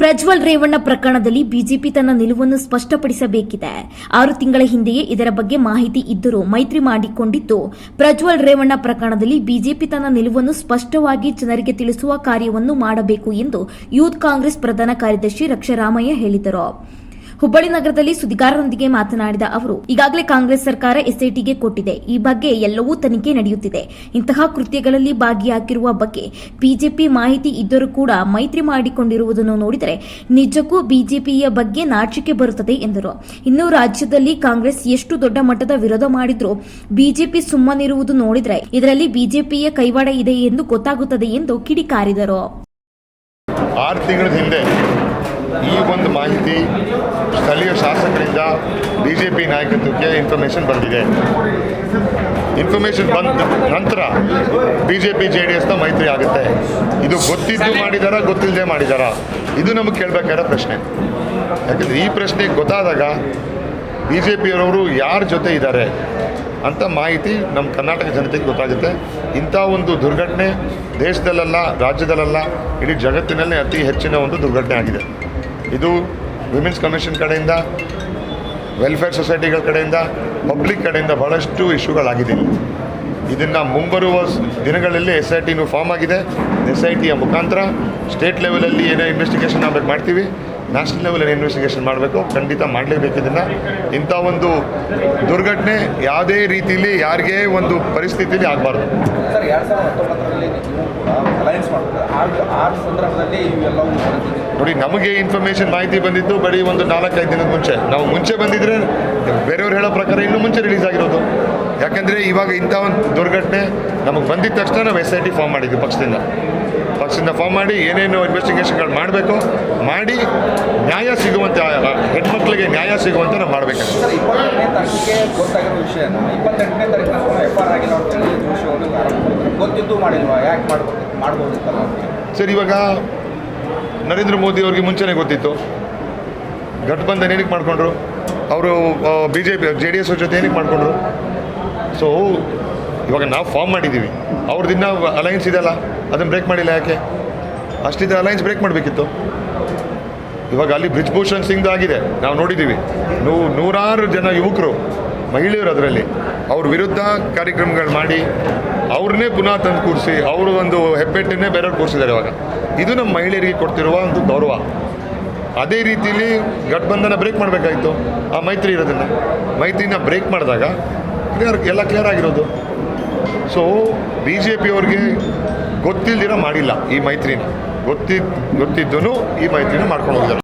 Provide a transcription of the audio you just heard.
ಪ್ರಜ್ವಲ್ ರೇವಣ್ಣ ಪ್ರಕರಣದಲ್ಲಿ ಬಿಜೆಪಿ ತನ್ನ ನಿಲುವನ್ನು ಸ್ಪಷ್ಟಪಡಿಸಬೇಕಿದೆ. ಆರು ತಿಂಗಳ ಹಿಂದೆಯೇ ಇದರ ಬಗ್ಗೆ ಮಾಹಿತಿ ಇದ್ದರೂ ಮೈತ್ರಿ ಮಾಡಿಕೊಂಡಿದ್ದು, ಪ್ರಜ್ವಲ್ ರೇವಣ್ಣ ಪ್ರಕರಣದಲ್ಲಿ ಬಿಜೆಪಿ ತನ್ನ ನಿಲುವನ್ನು ಸ್ಪಷ್ಟವಾಗಿ ಜನರಿಗೆ ತಿಳಿಸುವ ಕಾರ್ಯವನ್ನು ಮಾಡಬೇಕು ಎಂದು ಯೂತ್ ಕಾಂಗ್ರೆಸ್ ಪ್ರಧಾನ ಕಾರ್ಯದರ್ಶಿ ರಕ್ಷರಾಮಯ್ಯ ಹೇಳಿದರು. ಹುಬ್ಬಳ್ಳಿ ನಗರದಲ್ಲಿ ಸುದ್ದಿಗಾರರೊಂದಿಗೆ ಮಾತನಾಡಿದ ಅವರು, ಈಗಾಗಲೇ ಕಾಂಗ್ರೆಸ್ ಸರ್ಕಾರ ಎಸ್ಐಟಿಗೆ ಕೊಟ್ಟಿದೆ. ಈ ಬಗ್ಗೆ ಎಲ್ಲವೂ ತನಿಖೆ ನಡೆಯುತ್ತಿದೆ. ಇಂತಹ ಕೃತ್ಯಗಳಲ್ಲಿ ಭಾಗಿಯಾಗಿರುವ ಬಗ್ಗೆ ಬಿಜೆಪಿ ಮಾಹಿತಿ ಇದ್ದರೂ ಕೂಡ ಮೈತ್ರಿ ಮಾಡಿಕೊಂಡಿರುವುದನ್ನು ನೋಡಿದರೆ ನಿಜಕ್ಕೂ ಬಿಜೆಪಿಯ ಬಗ್ಗೆ ನಾಚಿಕೆ ಬರುತ್ತದೆ ಎಂದರು. ಇನ್ನು ರಾಜ್ಯದಲ್ಲಿ ಕಾಂಗ್ರೆಸ್ ಎಷ್ಟು ದೊಡ್ಡ ಮಟ್ಟದ ವಿರೋಧ ಮಾಡಿದ್ರೂ, ಬಿಜೆಪಿ ಸುಮ್ಮನಿರುವುದು ನೋಡಿದರೆ ಇದರಲ್ಲಿ ಬಿಜೆಪಿಯ ಕೈವಾಡ ಇದೆ ಎಂದು ಗೊತ್ತಾಗುತ್ತದೆ ಎಂದು ಕಿಡಿಕಾರಿದರು. ಆರು ತಿಂಗಳ ಹಿಂದೆ ಈ ಒಂದು ಮಾಹಿತಿ ಸ್ಥಳೀಯ ಶಾಸಕರಿಂದ ಬಿ ಜೆ ಪಿ ನಾಯಕತ್ವಕ್ಕೆ ಇನ್ಫಾರ್ಮೇಷನ್ ಬಂದಿದೆ. ಇನ್ಫಾರ್ಮೇಷನ್ ಬಂದ ನಂತರ B J P J D ಎಸ್ನ ಮೈತ್ರಿ ಆಗುತ್ತೆ. ಇದು ಗೊತ್ತಿದ್ದು ಮಾಡಿದಾರ ಗೊತ್ತಿಲ್ಲದೆ ಮಾಡಿದಾರ? ಇದು ನಮಗೆ ಕೇಳಬೇಕಾದ ಪ್ರಶ್ನೆ. ಯಾಕಂದರೆ ಈ ಪ್ರಶ್ನೆ ಗೊತ್ತಾದಾಗ ಬಿ ಜೆ ಪಿಯವರು ಯಾರ ಜೊತೆ ಇದ್ದಾರೆ ಅಂತ ಮಾಹಿತಿ ನಮ್ಮ ಕರ್ನಾಟಕ ಜನತೆಗೆ ಗೊತ್ತಾಗುತ್ತೆ. ಇಂಥ ಒಂದು ದುರ್ಘಟನೆ ದೇಶದಲ್ಲೆಲ್ಲ ರಾಜ್ಯದಲ್ಲೆಲ್ಲ ಇಡೀ ಜಗತ್ತಿನಲ್ಲೇ ಅತಿ ಹೆಚ್ಚಿನ ಒಂದು ದುರ್ಘಟನೆ ಆಗಿದೆ. ಇದು ವಿಮೆನ್ಸ್ ಕಮಿಷನ್ ಕಡೆಯಿಂದ ವೆಲ್ಫೇರ್ ಸೊಸೈಟಿಗಳ ಕಡೆಯಿಂದ ಪಬ್ಲಿಕ್ ಕಡೆಯಿಂದ ಬಹಳಷ್ಟು ಇಶ್ಯೂಗಳಾಗಿದೆ ಇದನ್ನು ಮುಂಬರುವ ದಿನಗಳಲ್ಲಿ ಎಸ್ ಐ ಟಿನೂ ಫಾರ್ಮ್ ಆಗಿದೆ. ಎಸ್ ಐ ಟಿಯ ಮುಖಾಂತರ ಸ್ಟೇಟ್ ಲೆವೆಲಲ್ಲಿ ಏನೇ ಇನ್ವೆಸ್ಟಿಗೇಷನ್ ಆಗಬೇಕು ಮಾಡ್ತೀವಿ ನ್ಯಾಷನಲ್ ಲೆವೆಲಲ್ಲಿ ಇನ್ವೆಸ್ಟಿಗೇಷನ್ ಮಾಡಬೇಕು, ಖಂಡಿತ ಮಾಡಲೇಬೇಕು ಇದನ್ನು. ಇಂಥ ಒಂದು ದುರ್ಘಟನೆ ಯಾವುದೇ ರೀತಿಯಲ್ಲಿ ಯಾರಿಗೇ ಒಂದು ಪರಿಸ್ಥಿತಿಯಲ್ಲಿ ಆಗಬಾರ್ದು. ಸರ್, ಎರಡು ಸಾವಿರದ ಹತ್ತೊಂಬತ್ತರಲ್ಲಿ ನೀವು ಕೂಡ ಅಲಯನ್ಸ್ ಮಾಡಿದ್ರೆ ಆರು ಸಂದರ್ಭದಲ್ಲಿ ಇವೆಲ್ಲವೂ ನೋಡಿ ನಮಗೆ ಇನ್ಫಾರ್ಮೇಷನ್ ಮಾಹಿತಿ ಬಂದಿದ್ದು ಬರೀ ಒಂದು ನಾಲ್ಕೈದು ದಿನದ ಮುಂಚೆ. ನಾವು ಮುಂಚೆ ಬಂದಿದ್ರೆ ಬೇರೆಯವ್ರು ಹೇಳೋ ಪ್ರಕಾರ ಇನ್ನೂ ಮುಂಚೆ ರಿಲೀಸ್ ಆಗಿರೋದು. ಯಾಕಂದರೆ ಇವಾಗ ಇಂಥ ಒಂದು ದುರ್ಘಟನೆ ನಮಗೆ ಬಂದಿದ ತಕ್ಷಣ ನಾವು ಎಸ್ ಐ ಟಿ ಫಾರ್ಮ್ ಮಾಡಿದ್ವಿ ಪಕ್ಷದಿಂದ. ಪಕ್ಷದಿಂದ ಫಾರ್ಮ್ ಮಾಡಿ ಏನೇನು ಇನ್ವೆಸ್ಟಿಗೇಷನ್ಗಳು ಮಾಡಬೇಕು ಮಾಡಿ ನ್ಯಾಯ ಸಿಗುವಂತೆ ಹೆಣ್ಮಕ್ಳಿಗೆ ನ್ಯಾಯ ಸಿಗುವಂತೆ ನಾವು ಮಾಡಬೇಕು. ಸರ್ ಇವಾಗ ನರೇಂದ್ರ ಮೋದಿ ಅವ್ರಿಗೆ ಮುಂಚೆನೇ ಗೊತ್ತಿತ್ತು. ಘಟಬಂಧನ ಏನಕ್ಕೆ ಮಾಡಿಕೊಂಡ್ರು? ಅವರು B J P J D S ಜೊತೆ ಏನಕ್ಕೆ ಮಾಡಿಕೊಂಡ್ರು? ಸೊ ಇವಾಗ ನಾವು ಫಾರ್ಮ್ ಮಾಡಿದ್ದೀವಿ ಅವ್ರದ್ದು ಅಲಯನ್ಸ್ ಇದೆಯಲ್ಲ ಅದನ್ನು ಬ್ರೇಕ್ ಮಾಡಿಲ್ಲ ಯಾಕೆ? ಅಷ್ಟಿದ್ದ ಅಲಯನ್ಸ್ ಬ್ರೇಕ್ ಮಾಡಬೇಕಿತ್ತು. ಇವಾಗ ಅಲ್ಲಿ ಬ್ರಿಜ್ಭೂಷಣ್ ಸಿಂಗ್ ಆಗಿದೆ. ನಾವು ನೋಡಿದ್ದೀವಿ ನೂ, ನೂರಾರು ಜನ ಯುವಕರು, ಮಹಿಳೆಯರು ಅದರಲ್ಲಿ. ಅವ್ರ ವಿರುದ್ಧ ಕಾರ್ಯಕ್ರಮಗಳು ಮಾಡಿ ಅವ್ರನ್ನೇ ಪುನಃ ತಂದು ಕೂರಿಸಿ ಅವರು ಒಂದು ಹೆಬ್ಬೆಟ್ಟನ್ನೇ ಬೇರೆಯವ್ರು ಕೂರಿಸಿದ್ದಾರೆ ಇವಾಗ. ಇದು ನಮ್ಮ ಮಹಿಳೆಯರಿಗೆ ಕೊಡ್ತಿರುವ ಒಂದು ಗೌರವ. ಅದೇ ರೀತಿಯಲ್ಲಿ ಗಠಬಂಧನ ಬ್ರೇಕ್ ಮಾಡಬೇಕಾಯಿತು. ಆ ಮೈತ್ರಿ ಇರೋದನ್ನು. ಮೈತ್ರಿನ ಬ್ರೇಕ್ ಮಾಡಿದಾಗ ಕ್ಲಿಯರ್ ಎಲ್ಲ ಕ್ಲಿಯರ್ ಆಗಿರೋದು. ಸೊ ಬಿ ಜೆ ಪಿಯವ್ರಿಗೆ ಗೊತ್ತಿಲ್ದಿರ ಮಾಡಿಲ್ಲ ಈ ಮೈತ್ರಿನ. ಗೊತ್ತಿದ್ದು ಗೊತ್ತಿದ್ದೂ ಈ ಮೈತ್ರಿನ ಮಾಡ್ಕೊಂಡು ಹೋಗಿದ್ದಾರೆ.